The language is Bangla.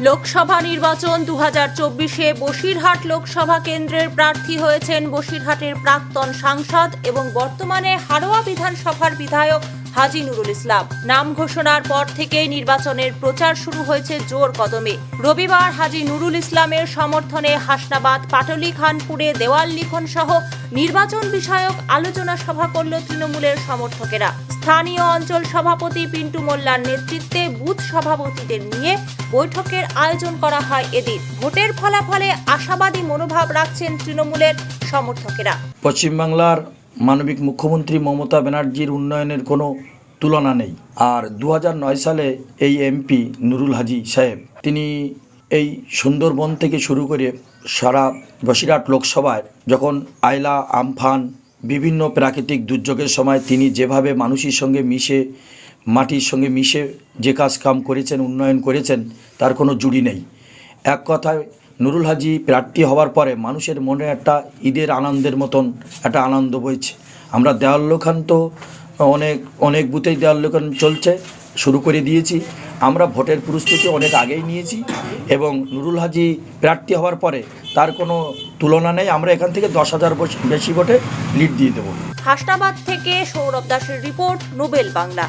লোকসভা নির্বাচন দু হাজার চব্বিশে বসিরহাট লোকসভা কেন্দ্রের প্রার্থী হয়েছেন বসিরহাটের প্রাক্তন সাংসদ এবং বর্তমানে হারোয়া বিধানসভার বিধায়ক হাজি নুরুল ইসলাম। নাম ঘোষণার পর থেকেই নির্বাচনের প্রচার শুরু হয়েছে জোর কদমে। রবিবার হাজি নুরুল ইসলামের সমর্থনে হাসনাবাদ, পাটলি, খানপুরে দেওয়াল লিখন সহ নির্বাচন বিষয়ক আলোচনা সভা করল তৃণমূলের সমর্থকেরা। স্থানীয় অঞ্চল সভাপতি পিন্টু মোল্লার নেতৃত্বে বুথ সভাপতিদের নিয়ে বৈঠকের আয়োজন করা হয় এদিন। ভোটের ফলাফলে আশাবাদী মনোভাব রাখছেন তৃণমূলের সমর্থকেরা। পশ্চিমবাংলার মানবিক মুখ্যমন্ত্রী মমতা ব্যানার্জির উন্নয়নের কোনো তুলনা নেই। আর দু সালে এই এমপি নুরুল হাজি সাহেব, তিনি এই সুন্দরবন থেকে শুরু করে সারা বসিরহাট লোকসভায় যখন আয়লা আমফান, বিভিন্ন প্রাকৃতিক দুর্যোগের সময় তিনি যেভাবে মানুষের সঙ্গে মিশে, মাটির সঙ্গে মিশে যে কাজ কাম করেছেন, উন্নয়ন করেছেন, তার কোনো জুড়ি নেই। এক কথায় নুরুল হাজি প্রার্থী হওয়ার পরে মানুষের মনে একটা ঈদের আনন্দের মতন একটা আনন্দ বইছে। আমরা দেওয়াল্যখান তো অনেক অনেক বুথেই দেওয়াল্যখান চলছে, শুরু করে দিয়েছি। আমরা ভোটের প্রস্তুতি অনেক আগেই নিয়েছি এবং নুরুল হাজি প্রার্থী হওয়ার পরে তার কোনো তুলনা নেই। আমরা এখান থেকে দশ হাজার বেশি ভোটে লিড দিয়ে দেবো। হাসনাবাদ থেকে সৌরভ দাসের রিপোর্ট, নোবেল বাংলা।